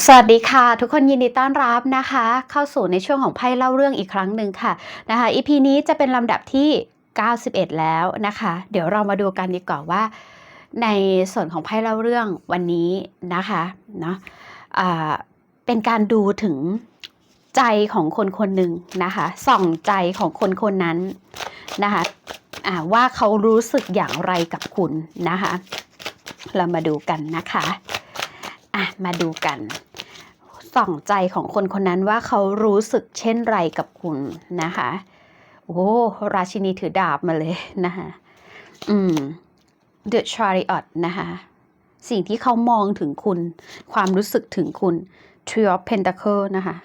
สวัสดีค่ะ ทุกคนยินดีต้อนรับนะคะ เข้าสู่ในช่วงของไพ่เล่าเรื่องอีกครั้งหนึ่งค่ะนะคะ EP นี้จะเป็นลำดับที่ 91 แล้วนะคะ เดี๋ยวเรามาดูกันดีกว่าว่า ในส่วนของไพ่เล่าเรื่องวันนี้นะคะเนาะอ่าเป็นการดูถึงใจของคนคนหนึ่งนะคะส่องใจของคนคนนั้นนะคะอ่าว่าเขารู้สึกอย่างไรกับคุณนะคะ เรามาดูกันนะคะ อะมาดูกัน ส่องใจของคนคนนั้นว่าเขารู้สึกเช่นไรกับคุณนะคะ โอ้ราชินีถือดาบมาเลยนะคะอืม The Chariot นะคะสิ่งที่เขามองถึงคุณ ความรู้สึกถึงคุณ Three of Pentacle นะคะ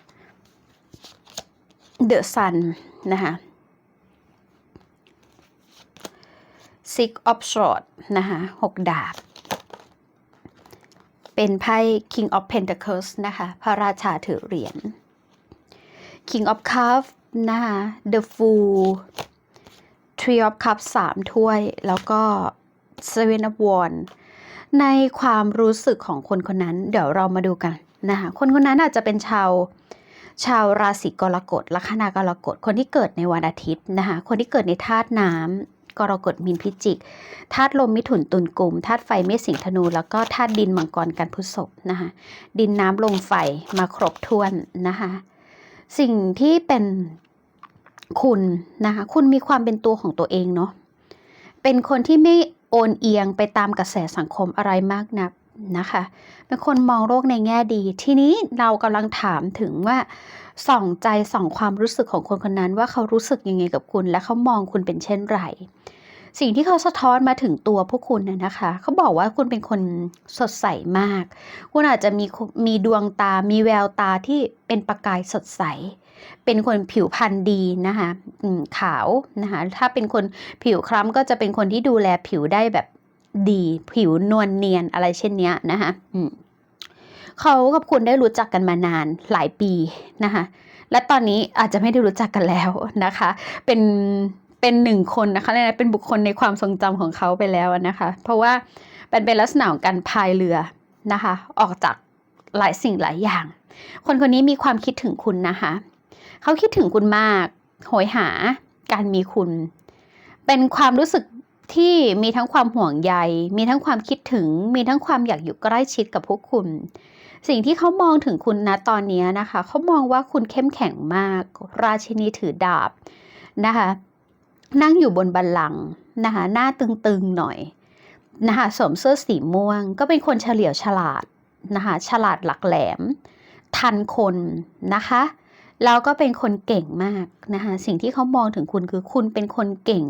The Sun นะคะ Six of Swords นะคะหกดาบ เป็นไพ่ King of Pentacles นะคะ พระราชาถือเหรียญ King of Cups นะคะ The Fool Three of Cups สามถ้วย แล้วก็ Seven of Wands ในความรู้สึกของคนคนนั้น เดี๋ยวเรามาดูกันนะคะ คนคนนั้นอาจจะเป็นชาวชาวราศีกรกฎลัคนากรกฎ คนที่เกิดในวันอาทิตย์นะคะ คนที่เกิดในธาตุน้ำ กรกฎมีนพิจิกธาตุลมมิถุนตุลกลุ่มธาตุไฟเมษสิงห์ธนู แล้วก็ธาตุดินมังกรกันพฤษภนะคะดินน้ำลมไฟมาครบถ้วนนะคะสิ่งที่เป็นคุณนะคะคุณมีความเป็นตัวของตัวเองเนาะเป็นคนที่ไม่โอนเอียงไปตามกระแสสังคมอะไรมากนัก นะคะเป็นคนมองโลกในแง่ดี ทีนี้เรากำลังถามถึงว่าส่องใจส่องความรู้สึกของคนคนนั้น ว่าเขารู้สึกยังไงกับคุณ และเขามองคุณเป็นเช่นไรสิ่งที่เขาสะท้อนมาถึงตัวพวกคุณน่ะนะคะ เขาบอกว่าคุณเป็นคนสดใสมาก คุณอาจจะมีมีดวงตา มีแววตาที่เป็นประกายสดใส เป็นคนผิวพรรณดีนะคะขาวนะคะ ถ้าเป็นคนผิวคล้ำก็จะเป็นคนที่ดูแลผิวได้แบบ ดี ผิวนวลเนียนอะไรเช่นนี้นะคะเขากับคุณได้รู้จักกันมานานหลายปีนะคะและตอนนี้อาจจะไม่ได้รู้จักกันแล้วนะคะ เป็นเป็นหนึ่งคนนะคะเรียกอะเป็นบุคคลในความทรงจำของเขาไปแล้วนะคะ เพราะว่าเป็นเป็นลักษณะของการพายเรือนะคะ ออกจากหลายสิ่งหลายอย่าง คนคนนี้มีความคิดถึงคุณนะคะ เขาคิดถึงคุณมากโหยหาการมีคุณ เป็นความรู้สึก ที่มีทั้งความห่วงใย มีทั้งความคิดถึง มีทั้งความอยากอยู่ใกล้ชิดกับพวกคุณ สิ่งที่เขามองถึงคุณนะตอนนี้นะคะ เขามองว่าคุณเข้มแข็งมาก ราชินีถือดาบนะคะ นั่งอยู่บนบัลลังก์นะคะ หน้าตึงๆหน่อยนะคะสวมเสื้อสีม่วง ก็เป็นคนเฉลียวฉลาดนะคะ ฉลาดหลักแหลม ทันคนนะคะแล้วก็เป็นคนเก่งมากนะคะ สิ่งที่เขามองถึงคุณคือคุณเป็นคนเก่ง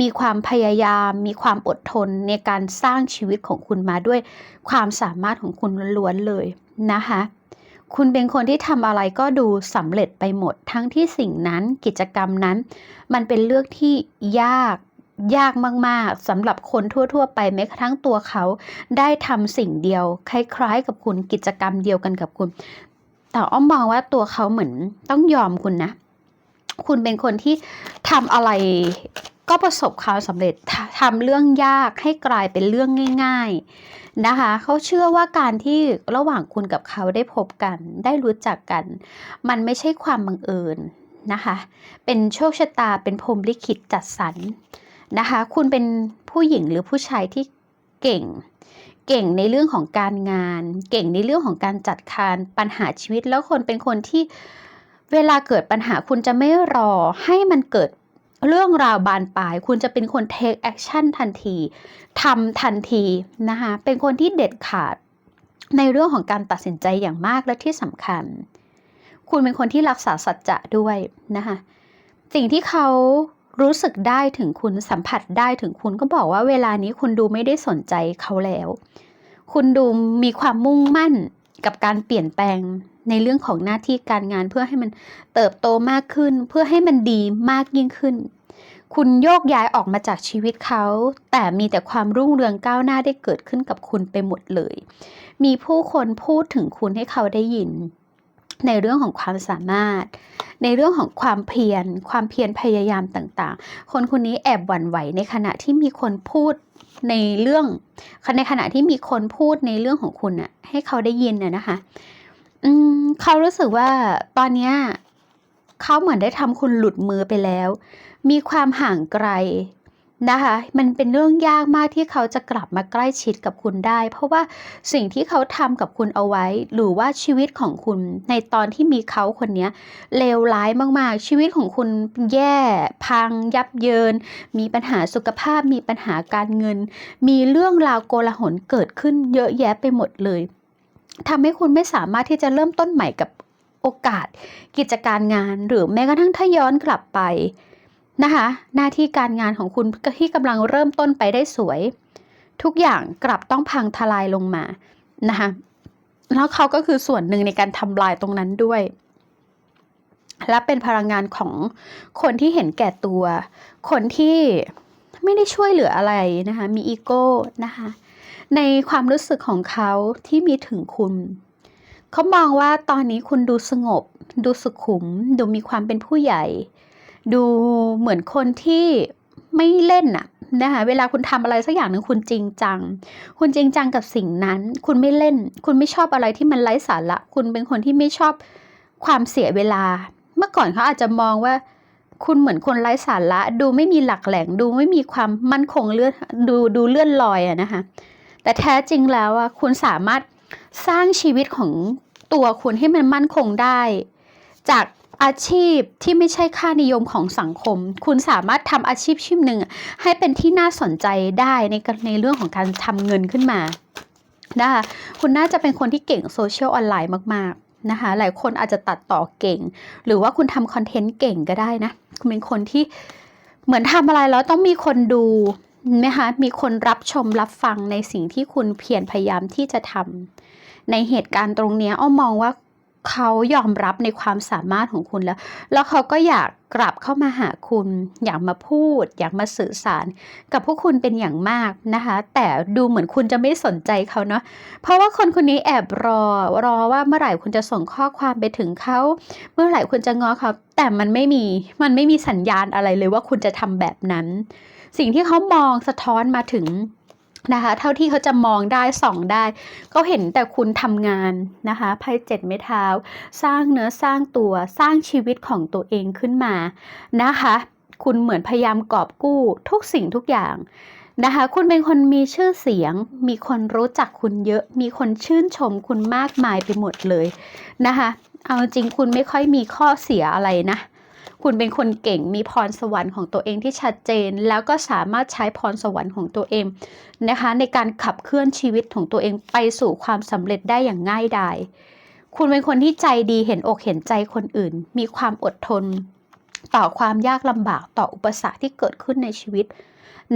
มีความพยายาม มีความอดทนในการสร้างชีวิตของคุณมาด้วยความสามารถของคุณล้วนๆเลยนะคะคุณเป็นคนที่ทำอะไรก็ดูสำเร็จไปหมด ทั้งที่สิ่งนั้นกิจกรรมนั้น มันเป็นเรื่องที่ยากยากมากๆสำหรับคนทั่ว ๆ ไปแม้กระทั่งตัวเขา ได้ทำสิ่งเดียว คล้ายๆ กับคุณกิจกรรมเดียวกันกับคุณ แต่อ้อมมองว่าตัวเขาเหมือนต้องยอมคุณนะ คุณเป็นคนที่ทำอะไร ก็ประสบความสำเร็จทำเรื่องยากให้กลายเป็นเรื่องง่าย ๆนะคะ เขาเชื่อว่าการที่ระหว่างคุณกับเขาได้พบกัน ได้รู้จักกัน มันไม่ใช่ความบังเอิญนะคะ เป็นโชคชะตาเป็นพรมลิขิตจัดสรรนะคะ คุณเป็นผู้หญิงหรือผู้ชายที่เก่ง เก่งในเรื่องของการงาน เก่งในเรื่องของการจัดการปัญหาชีวิตแล้วคนเป็นคนที่เวลาเกิดปัญหาคุณจะไม่รอให้มันเกิด เรื่องราวบานปลาย คุณจะเป็นคน take action ทันทีทำทันทีนะคะเป็นคนที่เด็ดขาดในเรื่องของการตัดสินใจอย่างมากและที่สำคัญ คุณเป็นคนที่รักษาสัจจะด้วยนะคะสิ่งที่เขารู้สึกได้ถึงคุณสัมผัสได้ถึงคุณก็บอกว่าเวลานี้คุณดูไม่ได้สนใจเขาแล้ว คุณดูมีความมุ่งมั่น กับการเปลี่ยนแปลงในเรื่องของหน้าที่การงาน เพื่อให้มันเติบโตมากขึ้น เพื่อให้มันดีมากยิ่งขึ้น คุณโยกย้ายออกมาจากชีวิตเขา แต่มีแต่ความรุ่งเรืองก้าวหน้าได้เกิดขึ้นกับคุณไปหมดเลย มีผู้คนพูดถึงคุณให้เขาได้ยิน ในเรื่องของความสามารถ ในเรื่องของความเพียร ความเพียรพยายามต่างๆ คนคนนี้แอบหวั่นไหวในขณะที่มีคนพูด ในเรื่องในขณะที่มีคนพูดในเรื่องของคุณอะให้เขาได้ยินน่ะนะคะอืมเขารู้สึกว่าตอนเนี้ยเขาเหมือนได้ทำคุณหลุดมือไปแล้ว มีความห่างไกล นะคะ มันเป็นเรื่องยากมากที่เขาจะกลับมาใกล้ชิดกับคุณได้ เพราะว่าสิ่งที่เขาทำกับคุณเอาไว้ หรือว่าชีวิตของคุณในตอนที่มีเขาคนเนี้ยเลวร้ายมากๆ ชีวิตของคุณแย่พังยับเยิน มีปัญหาสุขภาพ มีปัญหาการเงิน มีเรื่องราวโกลาหลเกิดขึ้นเยอะแยะไปหมดเลยทำให้คุณไม่สามารถที่จะเริ่มต้นใหม่กับโอกาส กิจการงาน หรือแม้กระทั่งถ้าย้อนกลับไป นะคะ หน้าที่การงานของคุณที่กำลังเริ่มต้นไปได้สวย ทุกอย่างกลับต้องพังทลายลงมานะคะแล้วเขาก็คือส่วนหนึ่งในการทำลายตรงนั้นด้วย และเป็นพลังงานของคนที่เห็นแก่ตัว คนที่ไม่ได้ช่วยเหลืออะไรนะคะ มีอีโก้นะคะ ในความรู้สึกของเขาที่มีถึงคุณ เขามองว่าตอนนี้คุณดูสงบ ดูสุขุม ดูมีความเป็นผู้ใหญ่ ดูเหมือนคนที่ไม่เล่นน่ะนะคะเวลาคุณทำอะไรสักอย่างหนึ่งคุณจริงจัง คุณจริงจังกับสิ่งนั้น คุณไม่เล่น คุณไม่ชอบอะไรที่มันไร้สาระ คุณเป็นคนที่ไม่ชอบความเสียเวลา เมื่อก่อนเขาอาจจะมองว่า คุณเหมือนคนไร้สาระ ดูไม่มีหลักแหล่ง ดูไม่มีความมั่นคงเลื่อนดูดูเลื่อนลอยอะนะคะ แต่แท้จริงแล้วอะคุณสามารถสร้างชีวิตของตัวคุณให้มันมั่นคงได้ จาก อาชีพที่ไม่ใช่ค่านิยมของสังคม คุณสามารถทำอาชีพชีพหนึ่ง ให้เป็นที่น่าสนใจได้ในในเรื่องของการทำเงินขึ้นมานะคะคุณน่าจะเป็นคนที่เก่งโซเชียลออนไลน์มากๆนะคะหลายคนอาจจะตัดต่อเก่ง หรือว่าคุณทำคอนเทนต์เก่งก็ได้นะ คุณเป็นคนที่เหมือนทำอะไรแล้วต้องมีคนดูนะคะมีคนรับชมรับฟังในสิ่งที่คุณเพียรพยายามที่จะทำในเหตุการณ์ตรงนี้อ้อมมองว่า เขายอมรับในความสามารถของคุณแล้ว แล้วเขาก็อยากกลับเข้ามาหาคุณ อยากมาพูด อยากมาสื่อสาร กับพวกคุณเป็นอย่างมากนะคะ แต่ดูเหมือนคุณจะไม่สนใจเขาเนาะ เพราะว่าคนคนนี้แอบรอ รอว่าเมื่อไหร่คุณจะส่งข้อความไปถึงเขา เมื่อไหร่คุณจะง้อเขา แต่มันไม่มี มันไม่มีสัญญาณอะไรเลยว่าคุณจะทำแบบนั้น สิ่งที่เขามองสะท้อนมาถึง นะคะ เท่าที่เขาจะมองได้ส่องได้ ก็เห็นแต่คุณทำงานนะคะไพ่เจ็ดไม้เท้า สร้างเนื้อสร้างตัวสร้างชีวิตของตัวเองขึ้นมานะคะ คุณเหมือนพยายามกอบกู้ทุกสิ่งทุกอย่างนะคะ คุณเป็นคนมีชื่อเสียง มีคนรู้จักคุณเยอะ มีคนชื่นชมคุณมากมายไปหมดเลยนะคะ เอาจริงคุณไม่ค่อยมีข้อเสียอะไรนะ คุณเป็นคนเก่งมีพรสวรรค์ของตัวเองที่ชัดเจน แล้วก็สามารถใช้พรสวรรค์ของตัวเองนะคะ ในการขับเคลื่อนชีวิตของตัวเองไปสู่ความสำเร็จได้อย่างง่ายดายคุณเป็นคนที่ใจดีเห็นอกเห็นใจคนอื่น มีความอดทน ต่อความยากลำบากต่ออุปสรรคที่เกิดขึ้นในชีวิต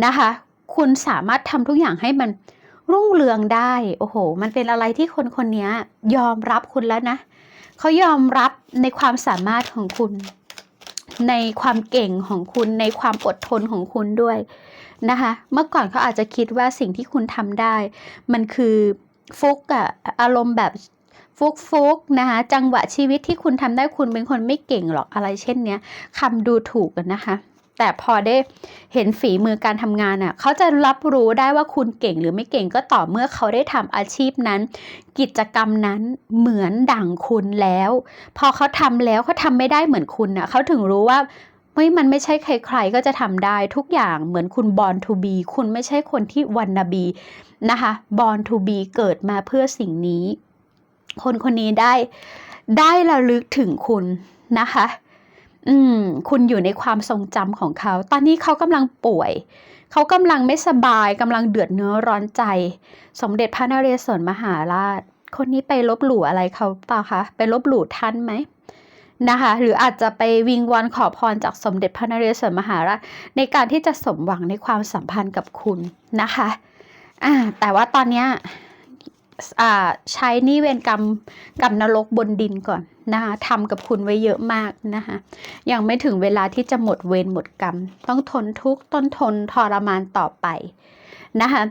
นะคะ คุณสามารถทำทุกอย่างให้มันรุ่งเรืองได้ โอ้โห มันเป็นอะไรที่คนคนนี้ยอมรับคุณแล้วนะ เขายอมรับในความสามารถของคุณ ในความเก่งของคุณในความอดทนของคุณด้วยนะคะ เมื่อก่อนเขาอาจจะคิดว่าสิ่งที่คุณทำได้ มันคือฟุกอะอารมณ์แบบฟุกฟุกนะคะจังหวะชีวิตที่คุณทำได้คุณเป็นคนไม่เก่งหรอกอะไรเช่นเนี้ยคำดูถูกกันนะคะ แต่พอได้เห็นฝีมือการทำงานอะเขาจะรับรู้ได้ว่าคุณเก่งหรือไม่เก่งก็ต่อเมื่อเขาได้ทำอาชีพนั้น กิจกรรมนั้นเหมือนดั่งคุณแล้ว พอเขาทำแล้วเขาทำไม่ได้เหมือนคุณอะเขาถึงรู้ว่าเฮ้ยมันไม่ใช่ใครๆก็จะทำได้ทุกอย่างเหมือนคุณบอลทูบีคุณไม่ใช่คนที่วันนาบีนะคะบอลทูบีเกิดมาเพื่อสิ่งนี้ คนคนนี้ได้ได้ระลึกถึงคุณนะคะ อืม คุณอยู่ในความทรงจำของเขา ตอนนี้เขากำลังป่วย เขากำลังไม่สบายกำลังเดือดเนื้อร้อนใจ สมเด็จพระนเรศวรมหาราช คนนี้ไปลบหลู่อะไรเขาเปล่าคะ ไปลบหลู่ท่านไหมนะคะ หรืออาจจะไปวิงวอนขอพรจากสมเด็จพระนเรศวรมหาราช ในการที่จะสมหวังในความสัมพันธ์กับคุณนะคะอ่าแต่ว่าตอนเนี้ยอ่าใช้นี่เวรกรรมกับนรกบนดินก่อน นะคะทำกับคุณไว้เยอะมากนะคะยังไม่ถึงเวลาที่จะหมดเวรหมดกรรม ต้องทนทุกข์ต้นทนทรมานต่อไปนะคะ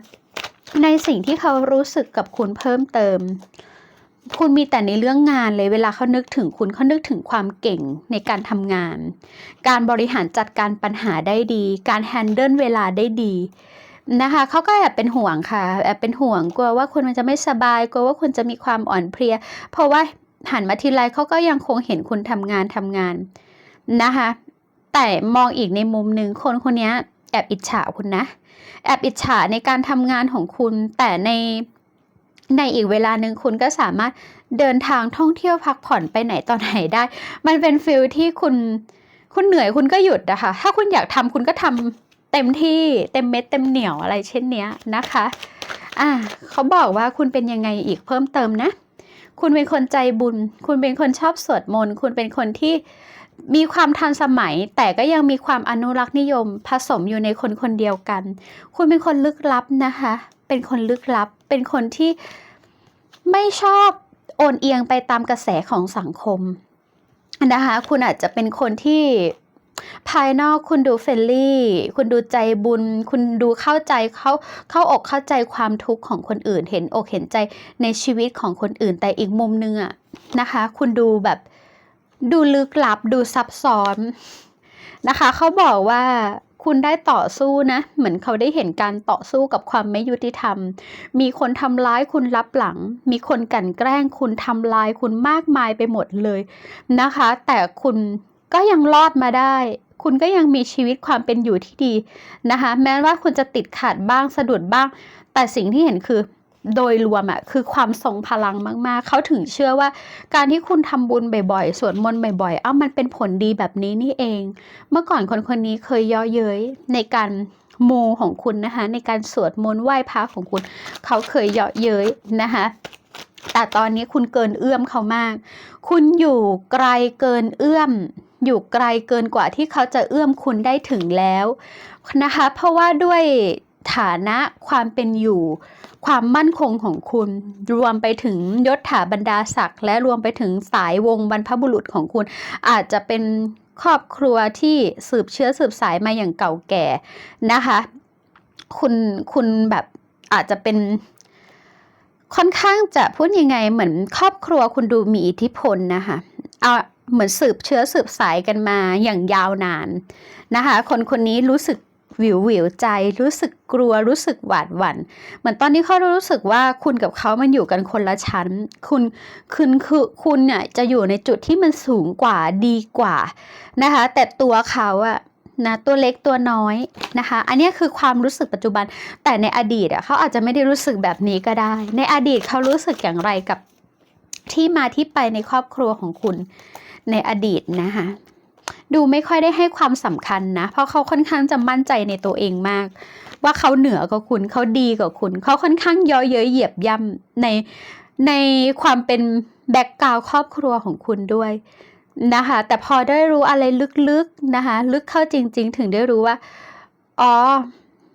ในสิ่งที่เขารู้สึกกับคุณเพิ่มเติม คุณมีแต่ในเรื่องงานเลยเวลาเขานึกถึงคุณเขานึกถึงความเก่งในการทำงาน การบริหารจัดการปัญหาได้ดี การแฮนเดิลเวลาได้ดีนะคะเขาก็แอบเป็นห่วงค่ะแอบเป็นห่วงกลัวว่าคุณมันจะไม่สบายกลัวว่าคุณจะมีความอ่อนเพลีย เพราะว่า หันมาทีไรเขาก็ยังคงเห็นคุณทำงานทำงานนะคะ แต่มองอีกในมุมหนึ่งคนคนนี้แอบอิจฉาคุณนะ แอบอิจฉาในการทำงานของคุณ แต่ในในอีกเวลาหนึ่งคุณก็สามารถเดินทางท่องเที่ยวพักผ่อนไปไหนตอนไหนได้ มันเป็นฟิลที่คุณคุณเหนื่อยคุณก็หยุดนะคะถ้าคุณอยากทำคุณก็ทำเต็มที่เต็มเม็ดเต็มเหนียวอะไรเช่นเนี้ยนะคะอ่าเขาบอกว่าคุณเป็นยังไงอีกเพิ่มเติมนะ คุณเป็นคนใจบุญ คุณเป็นคนชอบสวดมนต์ คุณเป็นคนที่มีความทันสมัย แต่ก็ยังมีความอนุรักษ์นิยมผสมอยู่ในคนคนเดียวกัน คุณเป็นคนลึกลับนะคะ เป็นคนลึกลับ เป็นคนที่ไม่ชอบโอนเอียงไปตามกระแสของสังคมนะคะ คุณอาจจะเป็นคนที่ ภายนอกคุณดูเฟรลี่ คุณดูใจบุญ คุณดูเข้าใจเข้าเข้าอกเข้าใจความทุกข์ของคนอื่น เห็นอกเห็นใจในชีวิตของคนอื่น แต่อีกมุมนึงอะนะคะ คุณดูแบบดูลึกลับดูซับซ้อนนะคะ เขาบอกว่าคุณได้ต่อสู้นะ เหมือนเขาได้เห็นการต่อสู้กับความไม่ยุติธรรม มีคนทำร้ายคุณรับหลัง มีคนกลั่นแกล้งคุณทำลายคุณมากมายไปหมดเลยนะคะ แต่คุณ ก็ยังรอดมาได้ คุณก็ยังมีชีวิตความเป็นอยู่ที่ดีนะคะ แม้ว่าคุณจะติดขัดบ้างสะดุดบ้าง แต่สิ่งที่เห็นคือโดยรวมอะคือความทรงพลังมากๆ เขาถึงเชื่อว่า การที่คุณทำบุญบ่อยๆ สวดมนต์บ่อยๆ เอ้ามันเป็นผลดีแบบนี้นี่เอง เมื่อก่อนคนคนนี้เคยย่อเย้ยในการมูของคุณนะคะ ในการสวดมนต์ไหว้พระของคุณ เขาเคยเยาะเย้ยนะคะแต่ตอนนี้คุณเกินเอื้อมเขามาก คุณอยู่ไกลเกินเอื้อม อยู่ไกลเกินกว่าที่เขาจะเอื้อมคุณได้ถึงแล้วนะคะ เพราะว่าด้วยฐานะความเป็นอยู่ ความมั่นคงของคุณ รวมไปถึงยศถาบรรดาศักดิ์และรวมไปถึงสายวงบรรพบุรุษของคุณ อาจจะเป็นครอบครัวที่สืบเชื้อสืบสายมาอย่างเก่าแก่นะคะ คุณคุณแบบอาจจะเป็นค่อนข้างจะพูดยังไงเหมือนครอบครัวคุณดูมีอิทธิพลนะคะเอา เหมือนสืบเชื้อสืบสายกันมาอย่างยาวนานนะคะ คนคนนี้รู้สึกวิววิวใจ รู้สึกกลัวรู้สึกหวาดหวัน่นเหมือนตอนนี้เขารู้สึกว่าคุณกับเขามันอยู่กันคนละชั้น คุณคุณคือคุณเนี่ยจะอยู่ในจุดที่มันสูงกว่าดีกว่านะคะ แต่ตัวเขาอะนะตัวเล็กตัวน้อยนะคะ อันนี้คือความรู้สึกปัจจุบัน แต่ในอดีตอะเขาอาจจะไม่ได้รู้สึกแบบนี้ก็ได้ ในอดีตเขารู้สึกอย่างไรกับ ที่มาที่ไปในครอบครัวของคุณในอดีตนะคะดูไม่ค่อยได้ให้ความสำคัญนะ เพราะเขาค่อนข้างจะมั่นใจในตัวเองมาก ว่าเขาเหนือกว่าคุณเขาดีกว่าคุณ เขาค่อนข้างย่อเย้ยเหยียบย่ำในในความเป็นแบ็กกราวครอบครัวของคุณด้วยนะคะแต่พอได้รู้อะไรลึกๆนะคะลึกเข้าจริง ๆ ถึงได้รู้ว่าอ๋อ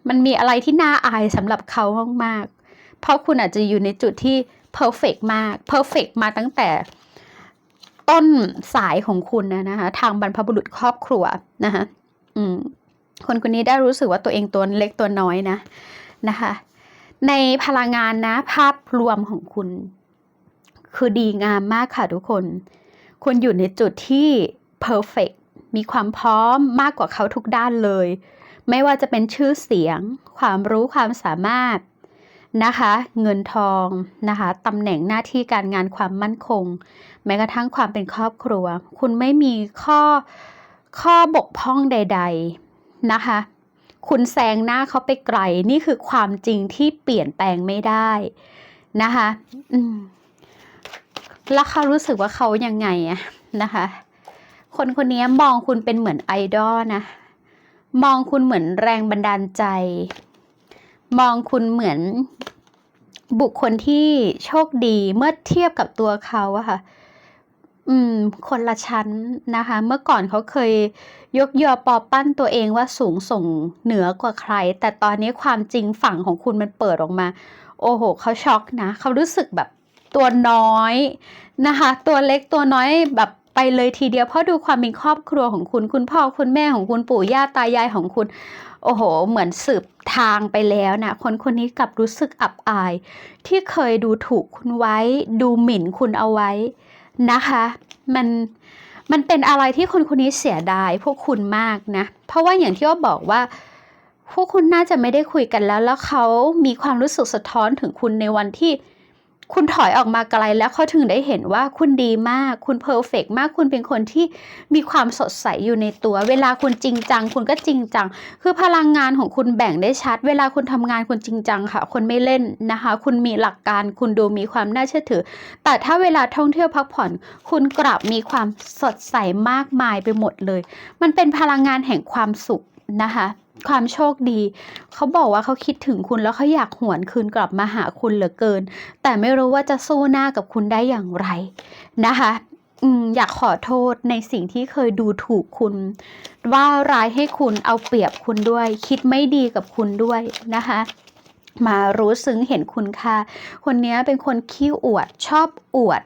มันมีอะไรที่น่าอายสำหรับเขามากๆเพราะคุณอาจจะอยู่ในจุดที่ เพอร์เฟกมากเพอร์เฟกมาตั้งแต่ต้นสายของคุณนะนะคะ ทางบรรพบุรุษครอบครัวนะคะอืมคนคนนี้ได้รู้สึกว่าตัวเองตัวเล็กตัวน้อยนะนะคะ ในพลังงานนะ ภาพรวมของคุณ คือดีงามมากค่ะทุกคน คุณอยู่ในจุดที่ perfect มีความพร้อมมากกว่าเขาทุกด้านเลย ไม่ว่าจะเป็นชื่อเสียง ความรู้ความสามารถ นะคะ เงินทองนะคะตำแหน่งหน้าที่การงานความมั่นคง แม้กระทั่งความเป็นครอบครัว คุณไม่มีข้อข้อบกพร่องใด ๆนะคะ คุณแซงหน้าเขาไปไกลนี่คือความจริงที่เปลี่ยนแปลงไม่ได้นะคะแล้วเขารู้สึกว่าเขายังไงอะนะคะ คนคนนี้มองคุณเป็นเหมือนไอดอลนะ มองคุณเหมือนแรงบันดาลใจ มองคุณเหมือนบุคคลที่โชคดีเมื่อเทียบกับตัวเขาอะค่ะ อืม คนละชั้นนะคะ เมื่อก่อนเขาเคยยกยอปอปั้นตัวเองว่าสูงส่งเหนือกว่าใคร แต่ตอนนี้ความจริงฝั่งของคุณมันเปิดออกมา โอ้โห เขาช็อกนะ เขารู้สึกแบบตัวน้อยนะคะ ตัวเล็กตัวน้อยแบบไปเลยทีเดียวเพราะดูความเป็นครอบครัวของคุณ คุณพ่อคุณแม่ของคุณปู่ย่าตายายของคุณ โอ้โห เหมือนสืบทางไปแล้วนะคนคนนี้กลับรู้สึกอับอาย ที่เคยดูถูกคุณไว้ ดูหมิ่นคุณเอาไว้นะคะ มันมันเป็นอะไรที่คนคนนี้เสียดายพวกคุณมากนะ เพราะว่าอย่างที่ว่าบอกว่า พวกคุณน่าจะไม่ได้คุยกันแล้ว แล้วเขามีความรู้สึกสะท้อนถึงคุณในวันที่ คุณถอยออกมาไกลแล้วเขาถึงได้เห็นว่าคุณดีมาก คุณเพอร์เฟกมาก คุณเป็นคนที่มีความสดใสอยู่ในตัว เวลาคุณจริงจัง คุณก็จริงจัง คือพลังงานของคุณแบ่งได้ชัด เวลาคุณทำงานคุณจริงจังค่ะคนไม่เล่นนะคะ คุณมีหลักการ คุณดูมีความน่าเชื่อถือ แต่ถ้าเวลาท่องเที่ยวพักผ่อน คุณกลับมีความสดใสมากมายไปหมดเลย มันเป็นพลังงานแห่งความสุขนะคะ ความโชคดี เขาบอกว่าเขาคิดถึงคุณแล้วเขาอยากหวนคืนกลับมาหาคุณเหลือเกิน แต่ไม่รู้ว่าจะสู้หน้ากับคุณได้อย่างไรนะคะอยากขอโทษในสิ่งที่เคยดูถูกคุณ ว่าร้ายให้คุณเอาเปรียบคุณด้วย คิดไม่ดีกับคุณด้วยนะคะ มารู้ซึ้งเห็นคุณค่าคนนี้เป็นคนขี้อวดชอบอวด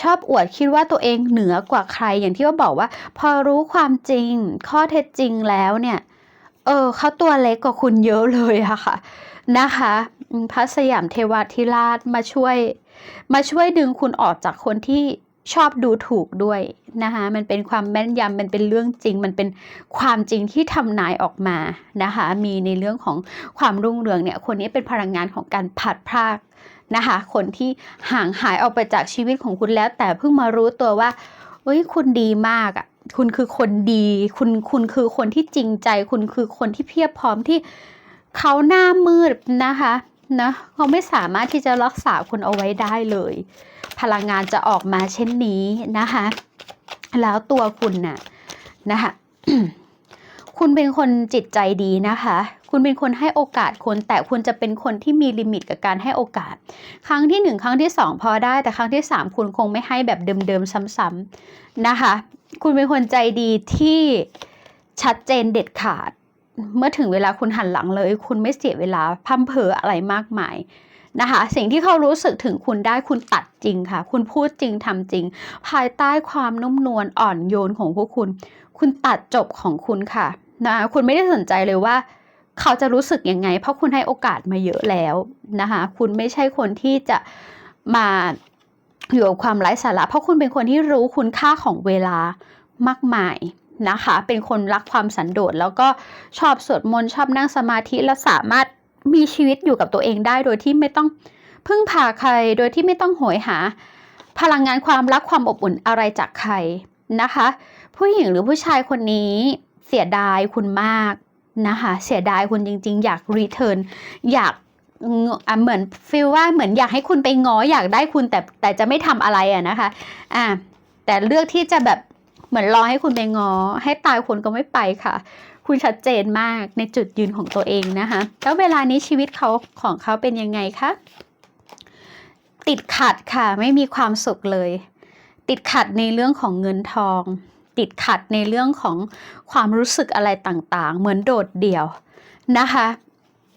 ชอบอวดคิดว่าตัวเองเหนือกว่าใครอย่างที่ว่าบอกว่า พอรู้ความจริง ข้อเท็จจริงแล้วเนี่ย เออเขาตัวเล็กกว่าคุณเยอะเลยอะค่ะ นะคะ พระสยามเทวาธิราชมาช่วย มาช่วยดึงคุณออกจากคนที่ชอบดูถูกด้วยนะคะมันเป็นความแม่นยำมันเป็นเรื่องจริง มันเป็นความจริงที่ทำนายออกมานะคะมีในเรื่องของความรุ่งเรืองเนี่ยคนนี้เป็นพลังงานของการผัดพรากนะคะคนที่ห่างหายออกไปจากชีวิตของคุณแล้ว แต่เพิ่งมารู้ตัวว่า เฮ้ยคุณดีมากอะคุณคือคนดี คุณคุณคือคนที่จริงใจ คุณคือคนที่เพียบพร้อมที่เขาหน้ามืดนะคะนะเขาไม่สามารถที่จะรักษาคุณเอาไว้ได้เลย พลังงานจะออกมาเช่นนี้นะคะ แล้วตัวคุณน่ะนะคะคุณเป็นคนจิตใจดีนะคะ คุณเป็นคนให้โอกาสคน แต่คุณจะเป็นคนที่มีลิมิตกับการให้โอกาส ครั้งที่หนึ่งครั้งที่สองพอได้แต่ครั้งที่สามคุณคงไม่ให้แบบเดิมๆซ้ำๆนะคะ คุณเป็นคนใจดีที่ชัดเจนเด็ดขาด เมื่อถึงเวลาคุณหันหลังเลย คุณไม่เสียเวลาพั่มเพออะไรมากมายนะคะสิ่งที่เขารู้สึกถึงคุณได้คุณตัดจริงค่ะ คุณพูดจริงทำจริง ภายใต้ความนุ่มนวลอ่อนโยนของพวกคุณ คุณตัดจบของคุณค่ะนะคะคุณไม่ได้สนใจเลยว่า เขาจะรู้สึกยังไง เพราะคุณให้โอกาสมาเยอะแล้วนะคะ คุณไม่ใช่คนที่จะมาอยู่กับความไร้สาระ เพราะคุณเป็นคนที่รู้คุณค่าของเวลามากมายนะคะ เป็นคนรักความสันโดษแล้วก็ชอบสวดมนต์ชอบนั่งสมาธิและสามารถมีชีวิตอยู่กับตัวเองได้โดยที่ไม่ต้องพึ่งพาใคร โดยที่ไม่ต้องโหยหา พลังงานความรักความอบอุ่นอะไรจากใครนะคะ ผู้หญิงหรือผู้ชายคนนี้เสียดายคุณมาก นะคะเสียดายคุณจริง ๆ อยากรีเทิร์นอยากอะเหมือนฟีลว่าเหมือนอยากให้คุณไปง้ออยากได้คุณแต่แต่จะไม่ทำอะไรอะนะคะอ่าแต่เลือกที่จะแบบเหมือนรอให้คุณไปง้อให้ตายคุณก็ไม่ไปค่ะ คุณชัดเจนมากในจุดยืนของตัวเองนะคะแล้วเวลานี้ชีวิตเขาของเขาเป็นยังไงคะติดขัดค่ะไม่มีความสุขเลย ติดขัดในเรื่องของเงินทอง ติดขัดในเรื่องของความรู้สึกอะไรต่างๆ เหมือนโดดเดี่ยวนะคะ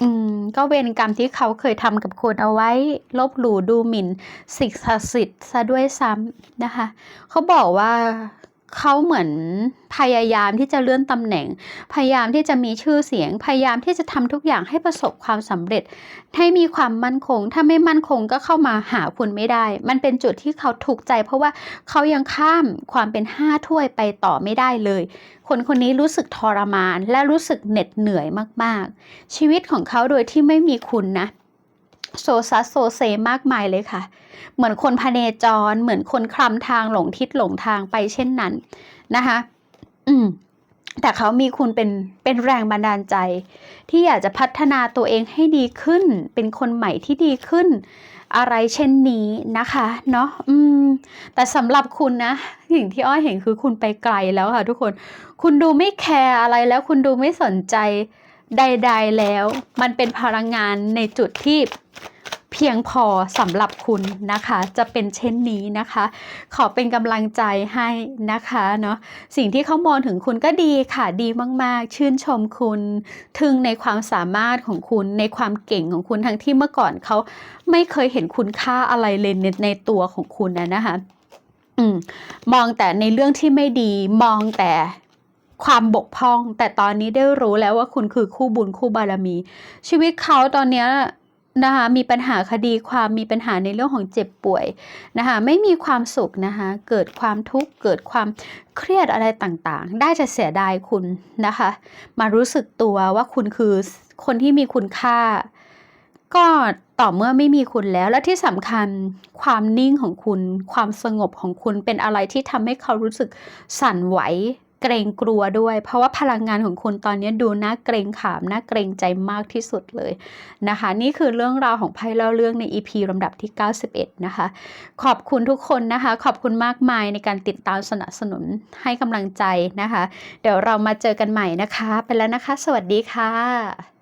อืมก็เวรกรรมที่เขาเคยทำกับคนเอาไว้ ลบหลู่ดูหมิ่นสิ่งศักดิ์สิทธิ์ซะด้วยซ้ำนะคะ เขาบอกว่า เขาเหมือนพยายามที่จะเลื่อนตำแหน่ง พยายามที่จะมีชื่อเสียง พยายามที่จะทำทุกอย่างให้ประสบความสำเร็จ ให้มีความมั่นคง ถ้าไม่มั่นคงก็เข้ามาหาคุณไม่ได้ มันเป็นจุดที่เขาถูกใจ เพราะว่าเขายังข้ามความเป็นห้าถ้วยไปต่อไม่ได้เลย คนคนนี้รู้สึกทรมาน และรู้สึกเหน็ดเหนื่อยมากๆ ชีวิตของเขาโดยที่ไม่มีคุณนะ โซซัสโซเซมากมายเลยค่ะ เหมือนคนพเนจร เหมือนคนคลำทางหลงทิศหลงทางไปเช่นนั้นนะคะ อืมแต่เขามีคุณเป็นเป็นแรงบันดาลใจ ที่อยากจะพัฒนาตัวเองให้ดีขึ้น เป็นคนใหม่ที่ดีขึ้น อะไรเช่นนี้นะคะเนาะอืม แต่สำหรับคุณนะสิ่งที่อ้อยเห็นคือคุณไปไกลแล้วค่ะทุกคน คุณดูไม่แคร์อะไรแล้วคุณดูไม่สนใจ ใด ๆ แล้ว มันเป็นพลังงานในจุดที่เพียงพอสำหรับคุณนะคะ จะเป็นเช่นนี้นะคะ ขอเป็นกำลังใจให้นะคะเนาะสิ่งที่เขามองถึงคุณก็ดีค่ะดีมากๆ ชื่นชมคุณ ทึ่งในความสามารถของคุณในความเก่งของคุณทั้งที่เมื่อก่อนเขาไม่เคยเห็นคุณค่าอะไรเลยในในตัวของคุณนะนะคะอมมองแต่ในเรื่องที่ไม่ดีมองแต่ ความบกพร่อง แต่ตอนนี้ได้รู้แล้วว่าคุณคือคู่บุญคู่บารมี ชีวิตเขาตอนนี้นะคะมีปัญหาคดีความมีปัญหาในเรื่องของเจ็บป่วยนะคะไม่มีความสุขนะคะเกิดความทุกข์เกิดความเครียดอะไรต่างๆ ได้จะเสียดายคุณนะคะ มารู้สึกตัวว่าคุณคือคนที่มีคุณค่า ก็ต่อเมื่อไม่มีคุณแล้ว และที่สำคัญความนิ่งของคุณ ความสงบของคุณเป็นอะไรที่ทำให้เขารู้สึกสั่นไหว เกรงกลัวด้วย เพราะว่าพลังงานของคุณตอนนี้ดูน่าเกรงขามน่าเกรงใจมากที่สุดเลยนะคะ นี่คือเรื่องราวของไพ่เล่าเรื่องใน EP ลำดับที่ 91 นะคะ ขอบคุณทุกคนนะคะ ขอบคุณมากมายในการติดตามสนับสนุนให้กำลังใจนะคะ เดี๋ยวเรามาเจอกันใหม่นะคะ ไปแล้วนะคะ สวัสดีค่ะ